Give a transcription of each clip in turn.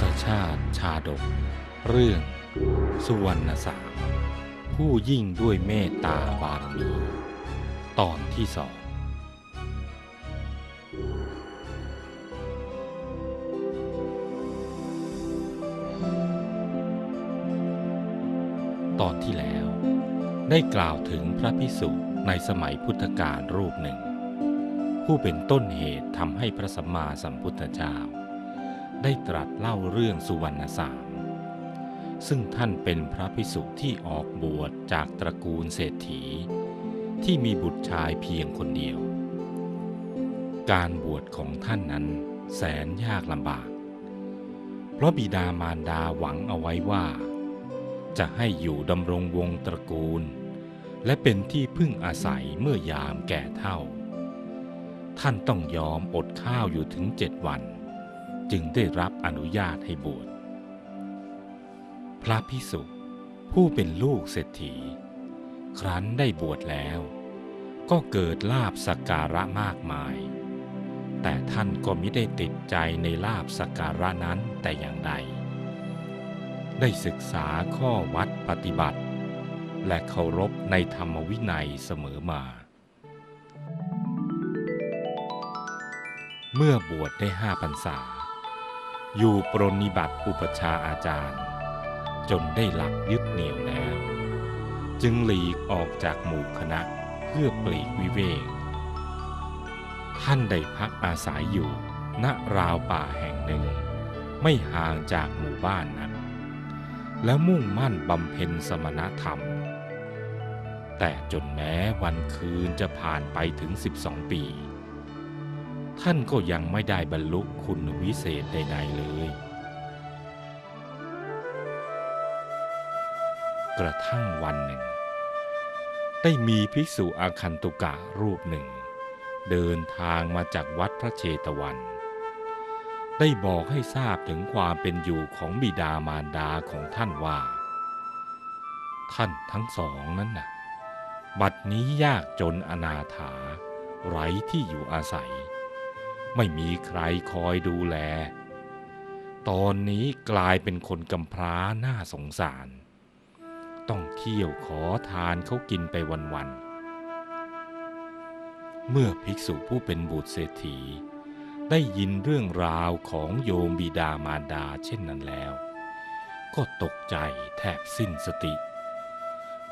ศชาติชาดก เรื่อง สุวรรณสามผู้ยิ่งด้วยเมตตาบารมีตอนที่สองตอนที่แล้ว ได้กล่าวถึงพระพิสุในสมัยพุทธกาลรูปหนึ่ง ผู้เป็นต้นเหตุทำให้พระสัมมาสัมพุทธเจ้า ได้ตรัสเล่าเรื่องสุวรรณสาม ซึ่งท่านเป็นพระพิสุที่ออกบวชจากตระกูลเศรษฐี ที่มีบุตรชายเพียงคนเดียว การบวชของท่านนั้นแสนยากลำบาก เพราะบิดามารดาหวังเอาไว้ว่า จะให้อยู่ดำรงวงตระกูล และเป็นที่พึ่งอาศัยเมื่อยามแก่เท่า ท่านต้องยอมอดข้าวอยู่ถึงเจ็ดวัน จึงได้รับอนุญาตให้บวช พระพิสุผู้เป็นลูกเศรษฐี ครั้นได้บวชแล้ว ก็เกิดลาบสักการะมากมาย แต่ท่านก็ไม่ได้ติดใจในลาบสักการะนั้นแต่อย่างใด ได้ศึกษาข้อวัดปฏิบัติ และเคารพในธรรมวินัยเสมอมา เมื่อบวชได้ห้าพรรษา อยู่ปรนนิบัติอุปชาอาจารย์ จนได้หลักยึดเหนี่ยวแล้ว จึงหลีกออกจากหมู่คณะเพื่อปลีกวิเวก ท่านได้พักอาศัยอยู่ณราวป่าแห่งหนึ่ง ไม่ห่างจากหมู่บ้านนักแล้วมุ่งมั่นบำเพ็ญสมณธรรม แต่จนแม้วันคืนจะผ่านไปถึง 12 ปี ท่านก็ยังไม่ได้บรรลุคุณวิเศษใด ๆ เลย กระทั่งวันหนึ่ง ได้มีภิกษุอาคันตุกะรูปหนึ่ง เดินทางมาจากวัดพระเชตวัน ได้บอกให้ทราบถึงความเป็นอยู่ของบิดามารดาของท่านว่า ท่านทั้งสองนั้นน่ะ บัดนี้ยากจนอนาถาไร้ที่อยู่อาศัย ไม่มีใครคอยดูแล ตอนนี้กลายเป็นคนกำพร้าหน้าสงสาร ต้องเที่ยวขอทานเขากินไปวันๆ เมื่อภิกษุผู้เป็นบุตรเศรษฐี ได้ยินเรื่องราวของโยมบิดามารดาเช่นนั้นแล้ว ก็ตกใจแทบสิ้นสติ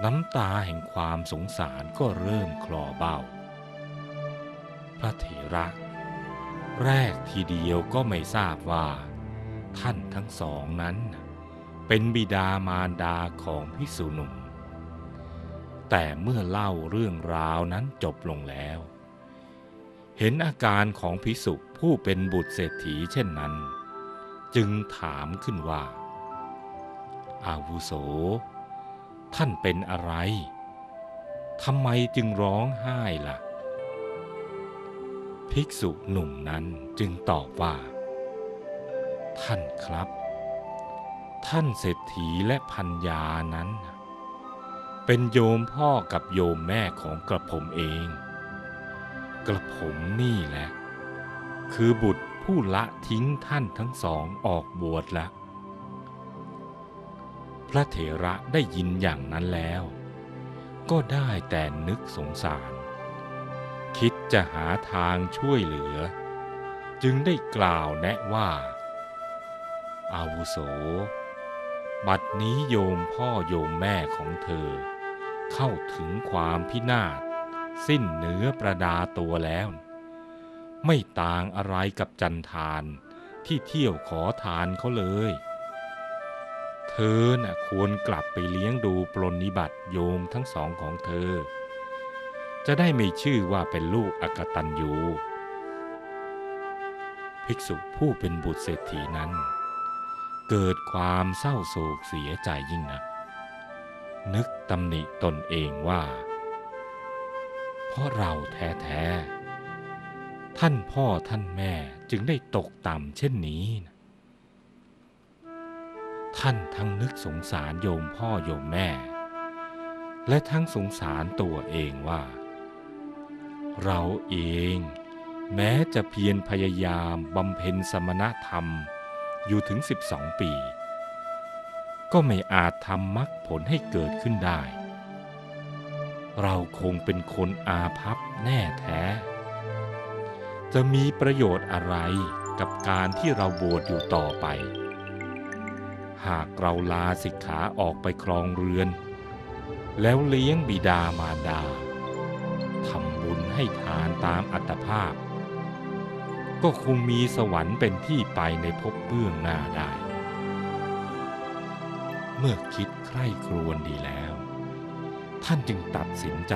น้ำตาแห่งความสงสารก็เริ่มคลอเบ้า พระเถระ แรกทีเดียวก็ไม่ทราบว่า ท่านทั้งสองนั้น เป็นบิดามารดาของภิกษุหนุ่ม แต่เมื่อเล่าเรื่องราวนั้นจบลงแล้ว เห็นอาการของภิกษุผู้เป็นบุตรเศรษฐีเช่นนั้น จึงถามขึ้นว่า อาวุโส ท่านเป็นอะไรทำไมจึงร้องไห้ล่ะ ภิกษุหนุ่มนั้นจึงตอบว่า ท่านครับ ท่านเศรษฐีและพัญญานั้น เป็นโยมพ่อกับโยมแม่ของกระผมเอง กระผมนี่แหละ คือบุตรผู้ละทิ้งท่านทั้งสองออกบวชละ พระเถระได้ยินอย่างนั้นแล้ว ก็ได้แต่นึกสงสาร จะหาทางช่วยเหลือ จึงได้กล่าวแนะว่า อาวุโส บัดนี้โยมพ่อโยมแม่ของเธอ เข้าถึงความพินาศ สิ้นเนื้อประดาตัวแล้ว ไม่ต่างอะไรกับจันทานที่เที่ยวขอทานเขาเลย เธอน่ะควรกลับไปเลี้ยงดูปรนนิบัติโยมทั้งสองของเธอ จะได้ไม่ชื่อว่าเป็นลูกอกตันยูภิกษุผู้เป็นบุตรเศรษฐีนั้น เกิดความเศร้าโศกเสียใจยิ่งนัก นึกตำหนิตนเองว่า เพราะเราแท้ๆ ท่านพ่อท่านแม่จึงได้ตกต่ำเช่นนี้นะท่านทั้งนึกสงสารโยมพ่อโยมแม่ และทั้งสงสารตัวเองว่า เราเอง แม้จะเพียรพยายามบำเพ็ญสมณธรรมอยู่ถึง 12 ปี ก็ไม่อาจทำมรรคผลให้เกิดขึ้นได้ เราคงเป็นคนอาภัพแน่แท้ จะมีประโยชน์อะไรกับการที่เราบวชอยู่ต่อไป หากเราลาสิกขาออกไปครองเรือน แล้วเลี้ยงบิดามารดา ทำบุญให้ทานตามอัตภาพ ก็คงมีสวรรค์เป็นที่ไปในภพเบื้องหน้าได้ เมื่อคิดใคร่ครวญดีแล้ว ท่านจึงตัดสินใจ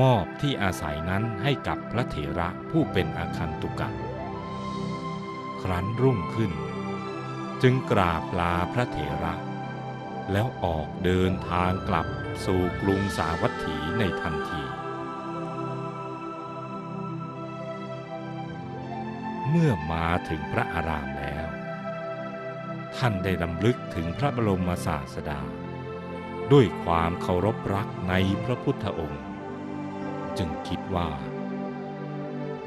มอบที่อาศัยนั้นให้กับพระเถระผู้เป็นอาคันตุกะ ครั้นรุ่งขึ้น จึงกราบลาพระเถระแล้วออกเดินทางกลับสู่กรุงสาวัตถีในทันที เมื่อมาถึงพระอารามแล้ว ท่านได้ดำลึกถึงพระบรมศาสดา ด้วยความเคารพรักในพระพุทธองค์ จึงคิดว่า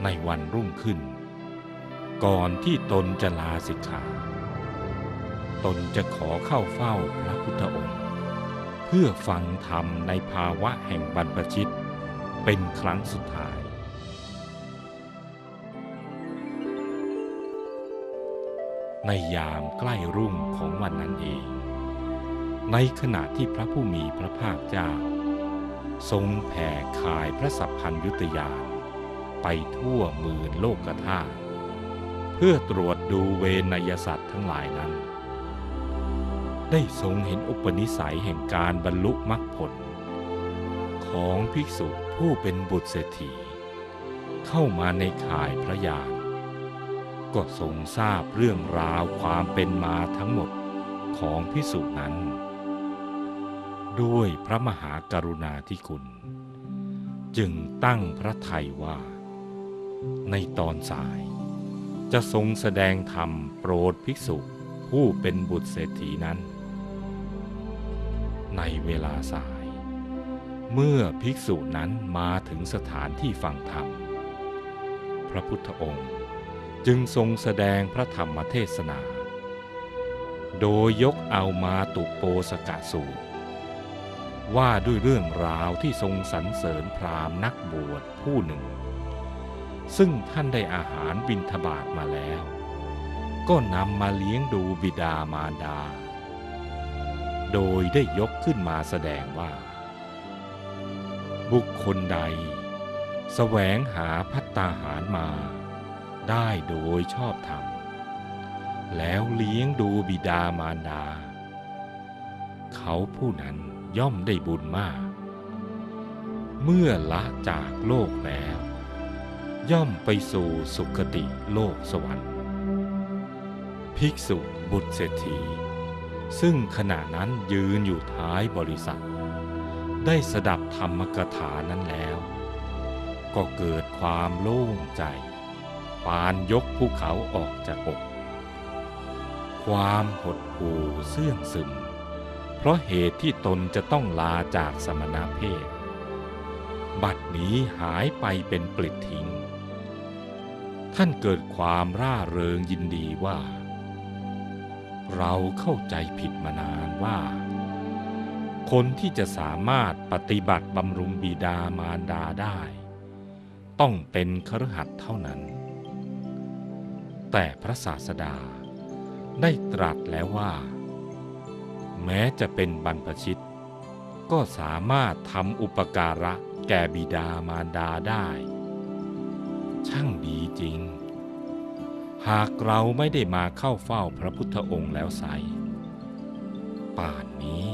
ในวันรุ่งขึ้น ก่อนที่ตนจะลาสิกขา ตนจะขอเข้าเฝ้าพระพุทธองค์ เพื่อฟังธรรมในภาวะแห่งบรรพชิตเป็นครั้งสุดท้าย ในยามใกล้รุ่งของวันนั้นเอง ในขณะที่พระผู้มีพระภาคเจ้า ทรงแผ่ขายพระสัพพัญยุตยานไปทั่วหมื่นโลกธาตุเพื่อตรวจดูเวนยสัตว์ทั้งหลายนั้น ได้ทรงเห็นอุปนิสัยแห่งการบรรลุมรรคผล ของภิกษุผู้เป็นบุตรเศรษฐี เข้ามาในข่ายพระยาน ก็ทรงทราบเรื่องราวความเป็นมาทั้งหมดของภิกษุนั้น ด้วยพระมหากรุณาธิคุณ จึงตั้งพระทัยว่า ในตอนสาย จะทรงแสดงธรรมโปรดภิกษุผู้เป็นบุตรเศรษฐีนั้น ในเวลาสาย เมื่อภิกษุนั้นมาถึงสถานที่ฟังธรรม พระพุทธองค์ จึงทรงแสดงพระธรรมเทศนา โดยยกเอามาตุโปสกะสูตร ว่าด้วยเรื่องราวที่ทรงสรรเสริญพราหมณ์นักบวชผู้หนึ่ง ซึ่งท่านได้อาหารบิณฑบาตมาแล้ว ก็นำมาเลี้ยงดูบิดามารดา โดยได้ยกขึ้นมาแสดงว่า บุคคลใด แสวงหาพัตตาหารมา ได้โดยชอบธรรม แล้วเลี้ยงดูบิดามารดา เขาผู้นั้นย่อมได้บุญมาก เมื่อละจากโลกแล้ว ย่อมไปสู่สุคติโลกสวรรค์ ภิกษุบุตรเศรษฐี ซึ่งขณะนั้นยืนอยู่ท้ายบริษัท ได้สดับธรรมกถานั้นแล้ว ก็เกิดความโล่งใจ ปานยกภูเขาออกจากอก ความหดหู่เสื่องซึม เพราะเหตุที่ตนจะต้องลาจากสมณเพศ บัดนี้หายไปเป็นปลิดทิ้ง ท่านเกิดความร่าเริงยินดีว่า เราเข้าใจผิดมานานว่า คนที่จะสามารถปฏิบัติบำรุงบิดามารดาได้ ต้องเป็นครหัสถ์เท่านั้น แต่พระศาสดา ได้ตรัสแล้วว่า แม้จะเป็นบรรพชิต ก็สามารถทำอุปการะแก่บิดามารดาได้ ช่างดีจริง หากเราไม่ได้มาเข้าเฝ้าพระพุทธองค์แล้วไซป่านนี้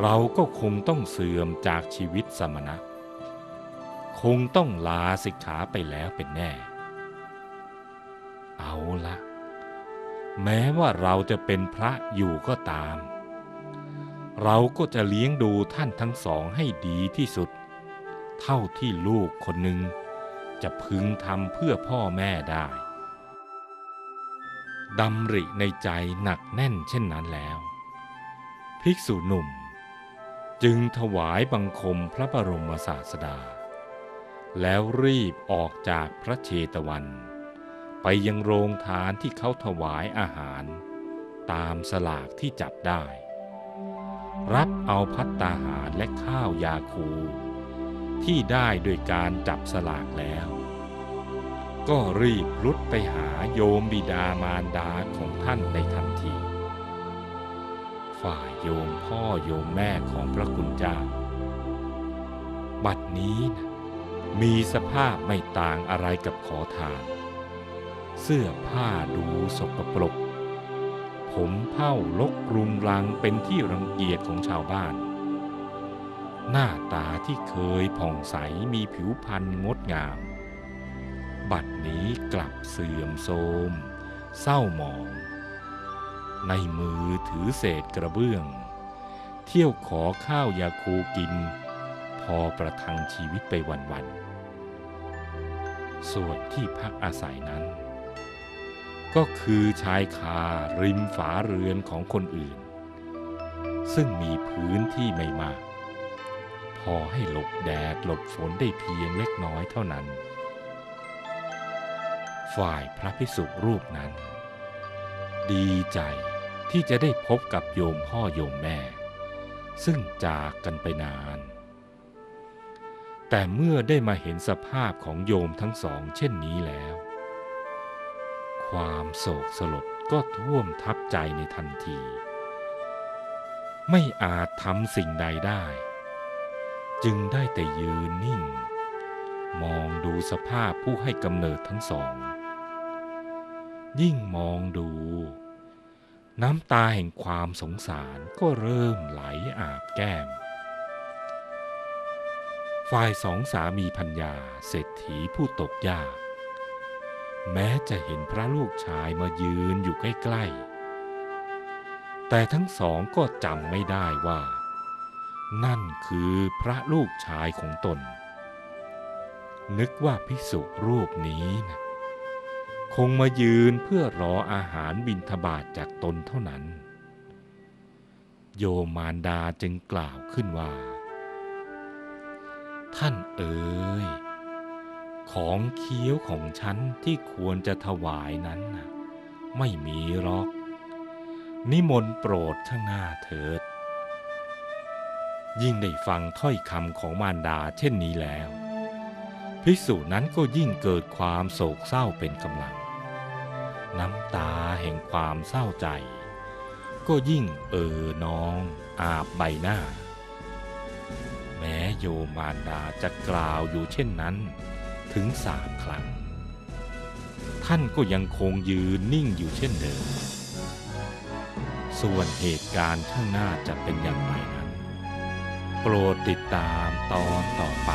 เราก็คงต้องเสื่อมจากชีวิตสมณะ คงต้องลาสิกขาไปแล้วเป็นแน่ เอาละ แม้ว่าเราจะเป็นพระอยู่ก็ตาม เราก็จะเลี้ยงดูท่านทั้งสองให้ดีที่สุด เท่าที่ลูกคนหนึ่งจะพึงทำเพื่อพ่อแม่ได้ดำริในใจหนักแน่นเช่นนั้นแล้ว ภิกษุหนุ่ม จึงถวายบังคมพระบรมศาสดา แล้วรีบออกจากพระเชตวัน ไปยังโรงทานที่เขาถวายอาหาร ตามสลากที่จับได้ รับเอาพัตตาหารและข้าวยาคู ที่ได้โดยการจับสลากแล้ว ก็รีบรุดไปหาโยมบิดามารดาของท่านในทันที ฝ่ายโยมพ่อโยมแม่ของพระคุณเจ้า บัดนี้นะมีสภาพไม่ต่างอะไรกับขอทาน เสื้อผ้าดูสกปรก ผมเผ้าลกรุงรังเป็นที่รังเกียจของชาวบ้าน หน้าตาที่เคยผ่องใสมีผิวพรรณงดงาม บัดนี้กลับเสื่อมโทรมเศร้าหมอง ในมือถือเศษกระเบื้อง เที่ยวขอข้าวยาคูกิน พอประทังชีวิตไปวันๆส่วนที่พักอาศัยนั้น ก็คือชายคาริมฝาเรือนของคนอื่น ซึ่งมีพื้นที่ไม่มาก พอให้หลบแดดหลบฝนได้เพียงเล็กน้อยเท่านั้น ฝ่ายพระภิกษุรูปนั้น ดีใจที่จะได้พบกับโยมพ่อโยมแม่ ซึ่งจากกันไปนาน แต่เมื่อได้มาเห็นสภาพของโยมทั้งสองเช่นนี้แล้ว ความโศกสลดก็ท่วมทับใจในทันที ไม่อาจทำสิ่งใดได้ จึงได้แต่ยืนนิ่ง มองดูสภาพผู้ให้กำเนิดทั้งสอง ยิ่งมองดู น้ำตาแห่งความสงสารก็เริ่มไหลอาบแก้ม ฝ่ายสองสามีพัญญาเศรษฐีผู้ตกยาก แม้จะเห็นพระลูกชายมายืนอยู่ใกล้ๆ แต่ทั้งสองก็จำไม่ได้ว่า นั่นคือพระลูกชายของตน นึกว่าภิกษุรูปนี้นะคงมายืนเพื่อรออาหารบิณฑบาตจากตนเท่านั้น โยมมารดาจึงกล่าวขึ้นว่า ท่านเอ๋ย ของเคี้ยวของฉันที่ควรจะถวายนั้นนะไม่มีหรอก นิมนต์โปรดข้างหน้าเถิด ยิ่งได้ฟังถ้อยคำของมารดาเช่นนี้แล้ว ภิกษุนั้นก็ยิ่งเกิดความโศกเศร้าเป็นกำลัง น้ำตาแห่งความเศร้าใจ ก็ยิ่งเอ่อนองอาบใบหน้า แม้โยมารดาจะกล่าวอยู่เช่นนั้น ถึงสามครั้ง ท่านก็ยังคงยืนนิ่งอยู่เช่นเดิม ส่วนเหตุการณ์ข้างหน้าจะเป็นอย่างไรนั้น โปรดติดตามตอนต่อไป